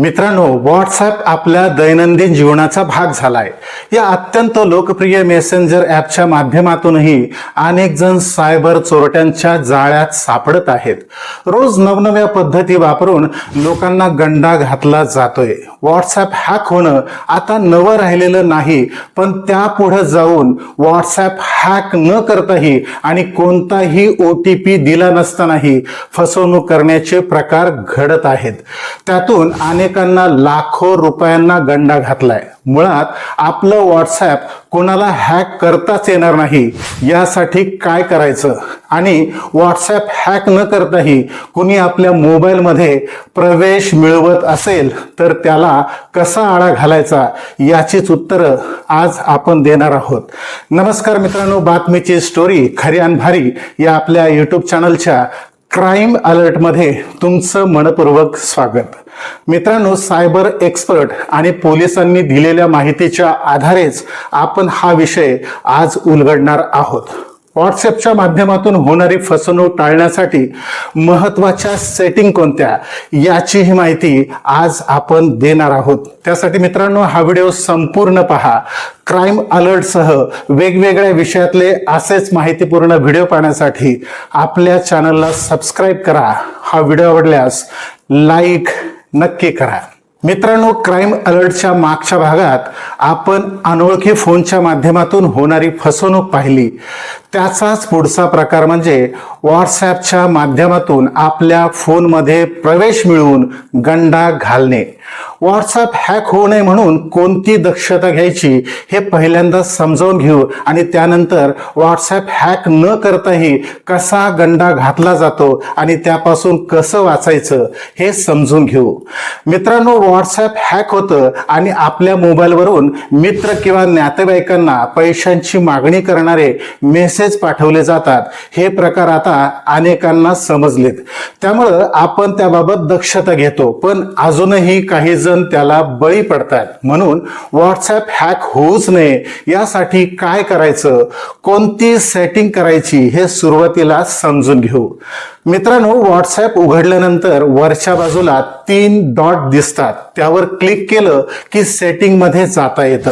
मित्रांनो व्हॉट्सॲप आपल्या दैनंदिन जीवनाचा भाग झालाय. या अत्यंत लोकप्रिय मेसेंजर ॲपच्या माध्यमातूनही अनेक जण सायबर चोरट्यांच्या जाळ्यात सापडत आहेत. रोज नवनव्या पद्धती वापरून लोकांना गंडा घातला जातोय. व्हॉट्सॲप हॅक होणं आता नवं राहिलेलं नाही पण त्यापुढं जाऊन व्हॉट्सॲप हॅक न करताही आणि कोणताही ओ टी पी दिला नसतानाही फसवणूक करण्याचे प्रकार घडत आहेत. त्यातून अनेक अनेकांना लाखो रुपयांना गंडा घातलाय. मुळात आपलं व्हॉट्सॲप कोणाला हॅक करताच येणार नाही. यासाठी काय करायचं? आणि व्हॉट्सॲप हॅक न करताही कुणी आपल्या मोबाईलमध्ये प्रवेश मिळवत असेल तर त्याला कसा आळा घालायचा? याचीच उत्तरं आज आपण देणार आहोत. नमस्कार मित्रांनो बातमीची स्टोरी खरी आणि भारी या आपल्या यूट्यूब चॅनलच्या क्राईम अलर्टमध्ये तुमचं मनपूर्वक स्वागत. मित्रांनो सायबर एक्सपर्ट आणि पोलिसांनी दिलेल्या माहितीच्या आधारेच आपण हा विषय आज उलगडणार आहोत. व्हॉट्सअपच्या माध्यमातून होणारी फसवणूक टाळण्यासाठी महत्त्वाच्या सेटिंग कोणत्या याचीही माहिती आज आपण देणार आहोत. त्यासाठी मित्रांनो हा व्हिडिओ संपूर्ण पहा. क्राईम अलर्टसह वेगवेगळ्या विषयातले असेच माहितीपूर्ण व्हिडिओ पाहण्यासाठी आपल्या चॅनलला सबस्क्राईब करा. हा व्हिडिओ आवडल्यास लाईक नक्की करा. मित्रांनो क्राईम अलर्टच्या मागच्या भागात आपण अनोळखी फोनच्या माध्यमातून होणारी फसवणूक पाहिली. त्याचाच पुढचा प्रकार म्हणजे व्हॉट्सॲपच्या माध्यमातून आपल्या फोनमध्ये प्रवेश मिळवून गंडा घालणे. व्हॉट्सॲप हॅक होऊ नये म्हणून कोणती दक्षता घ्यायची हे पहिल्यांदा समजावून घेऊ आणि त्यानंतर व्हॉट्सॲप हॅक न करताही कसा गंडा घातला जातो आणि त्यापासून कसं वाचायचं हे समजून घेऊ. मित्रांनो व्हॉट्सॲप हॅक होतं आणि आपल्या मोबाईलवरून मित्र किंवा नातेवाईकांना पैशांची मागणी करणारे मेसेज पाठवले जातात. हे प्रकार आता अनेकांना समजलेत. त्यामुळं आपण त्याबाबत दक्षता घेतो पण अजूनही काही जण त्याला बळी पडतात. म्हणून व्हॉट्सॲप हॅक होऊच नये. यासाठी काय करायचं? कोणती सेटिंग करायची? हे सुरुवातीला समजून घेऊ. मित्रांनो व्हॉट्सॲप उघडल्यानंतर वरच्या बाजूला तीन डॉट दिसतात. त्यावर क्लिक केलं की सेटिंगमध्ये जाता येतं.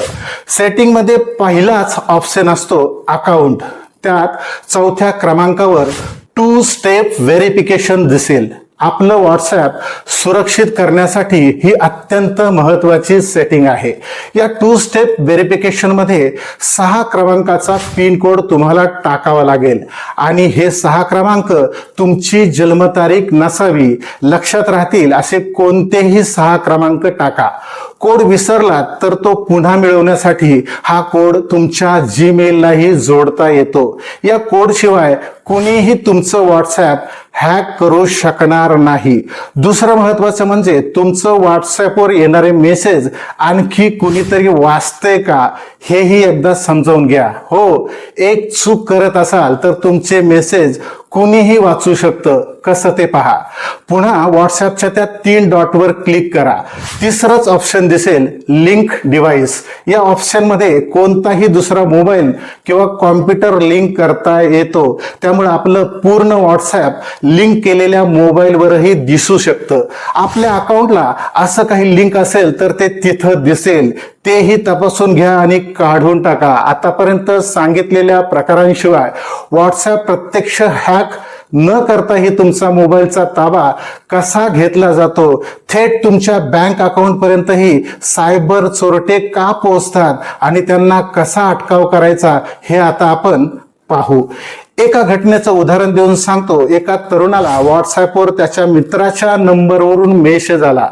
सेटिंगमध्ये पहिलाच ऑप्शन असतो अकाउंट त्यात चौथ्या क्रमांकावर टू स्टेप व्हेरिफिकेशन दिसेल. आपलं व्हॉट्सॲप सुरक्षित करण्यासाठी ही अत्यंत महत्वाची सेटिंग आहे. या टू स्टेप व्हेरिफिकेशनमध्ये सहा क्रमांकाचा पिन कोड तुम्हाला टाकावा लागेल. आणि हे सहा क्रमांक तुमची जन्मतारीख नसावी लक्षात राहतील असे कोणतेही सहा क्रमांक टाका. कोड विसरला तर तो पुन्हा मिळवण्यासाठी हा कोड तुमच्या जीमेललाही जोडता येतो. या कोडशिवाय कुणीही तुमचं व्हॉट्सॲप हॅक करू शकणार नाही. दुसरं महत्वाचं म्हणजे तुमचं व्हॉट्सॲपवर येणारे मेसेज आणखी कुणीतरी वाचते का? हेही एकदा समजावून घ्या. हो एक चूक करत असाल तर तुमचे मेसेज कुणीही वाचू शकतं. कसं ते पहा. पुन्हा व्हॉट्सअपच्या त्या तीन डॉटवर क्लिक करा. तिसरंच ऑप्शन दिसेल लिंक डिव्हाइस या ऑप्शनमध्ये कोणताही दुसरा मोबाईल किंवा कॉम्प्युटर लिंक करता येतो. त्यामुळे आपलं पूर्ण व्हॉट्सॲप लिंक केलेल्या मोबाईलवरही दिसू शकतं. आपल्या अकाउंटला असं काही लिंक असेल तर ते तिथं दिसेल. तेही तपासून घ्या आणि काढून टाका. आतापर्यंत सांगितलेल्या प्रकारांशिवाय व्हॉट्सॲप प्रत्यक्ष हॅक न करताही तुमचा मोबाईलचा ताबा कसा घेतला जातो? थेट तुमच्या बँक अकाउंटपर्यंतही सायबर चोरटे का पोहोचतात आणि त्यांना कसा अटकाव करायचा हे आता आपण पाहू. एका घटनेचं उदाहरण देऊन सांगतो. एका तरुणाला व्हॉट्सॲपवर त्याच्या मित्राच्या नंबरवरून मेसेज आला.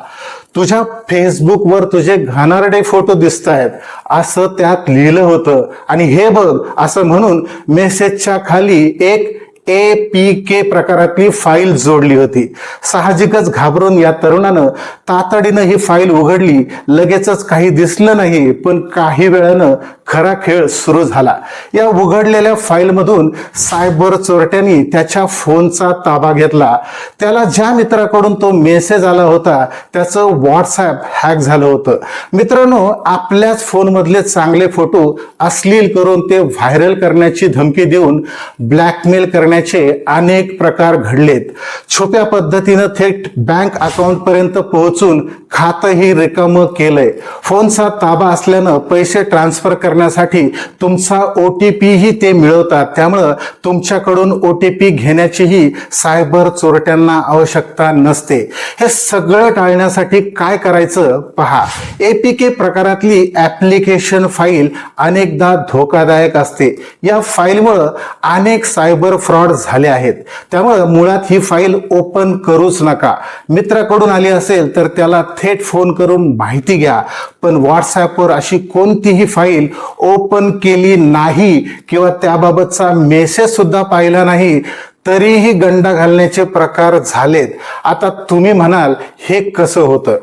तुझ्या फेसबुकवर तुझे घाणारडे फोटो दिसत आहेत असं त्यात लिहिलं होतं. आणि हे बघ असं म्हणून मेसेजच्या खाली एक ए पी के प्रकारातली फाईल जोडली होती. साहजिकच घाबरून या तरुणानं तातडीनं ही फाईल उघडली. लगेचच काही दिसलं नाही पण काही वेळानं खरा खेळ सुरू झाला. या उघडलेल्या फाईलमधून सायबर चोरट्यांनी त्याच्या फोनचा ताबा घेतला. त्याला ज्या मित्राकडून तो मेसेज आला होता त्याचं व्हॉट्सॲप हॅक झालं होतं. मित्रांनो आपल्याच फोनमधले चांगले फोटो अश्लील करून ते व्हायरल करण्याची धमकी देऊन ब्लॅकमेल करण्याचे अनेक प्रकार घडलेत. छोप्या पद्धतीनं थेट बँक अकाउंटपर्यंत पोहोचून खातंही रिकामं केलंय. फोनचा ताबा असल्यानं पैसे ट्रान्सफर करण्यासाठी तुमचा ओ टी पीही ते मिळवतात. त्यामुळं तुमच्याकडून ओ टी पी घेण्याचीही सायबर चोरट्यांना आवश्यकता नसते. हे सगळं टाळण्यासाठी काय करायचं पहा. एपीके प्रकारातली ऍप्लिकेशन फाईल अनेकदा धोकादायक असते. या फाईलमुळं अनेक सायबर फ्रॉड झाले आहेत. त्यामुळं मुळात ही फाईल ओपन करूच नका. मित्राकडून आली असेल तर त्याला थेट फोन करून माहिती घ्या. पण व्हॉट्सॲपवर अशी कोणतीही फाईल ओपन केली नाही किंवा त्याबाबतचा मेसेज सुद्धा पाहिला नाही तरीही गंडा घालण्याचे प्रकार झालेत. आता तुम्ही म्हणाल हे कसं होतं?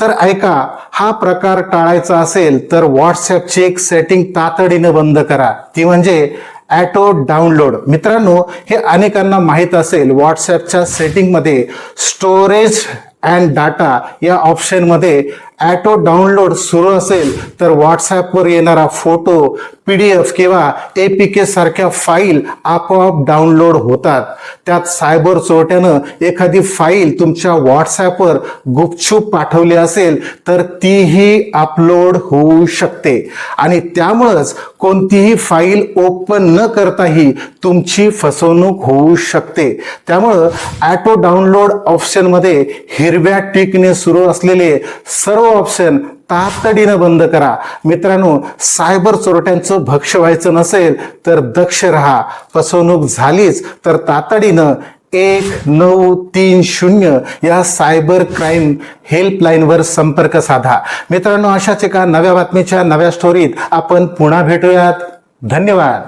तर ऐका हा प्रकार टाळायचा असेल तर व्हॉट्सॲपची एक सेटिंग तातडीनं बंद करा. ती म्हणजे ॲटो डाउनलोड मित्रांनो हे अनेकांना माहीत असेल व्हॉट्सॲपच्या सेटिंगमध्ये स्टोरेज अँड डाटा या ऑप्शनमध्ये ॲटो डाउनलोड सुरू असेल तर व्हॉट्सॲपवर येणारा फोटो पी डी एफ किंवा ए पी के सारख्या फाईल आपोआप डाउनलोड होतात. त्यात सायबर चोरट्यानं एखादी फाईल तुमच्या व्हॉट्सॲपवर गुपचूप पाठवली असेल तर तीही अपलोड होऊ शकते. आणि त्यामुळंच कोणतीही फाईल ओपन न करताही तुमची फसवणूक होऊ शकते. त्यामुळं ॲटो डाउनलोड ऑप्शनमध्ये हिरव्या टिकने सुरू असलेले सर्व सर्व ऑप्शन तातडीनं बंद करा. मित्रांनो सायबर चोरट्यांचं भक्ष व्हायचं नसेल तर दक्ष राहा. फसवणूक झालीच तर तातडीनं एक नऊ तीन शून्य या सायबर क्राईम हेल्पलाईनवर संपर्क साधा. मित्रांनो अशाच एका नव्या बातमीच्या नव्या स्टोरीत आपण पुन्हा भेटूयात. धन्यवाद.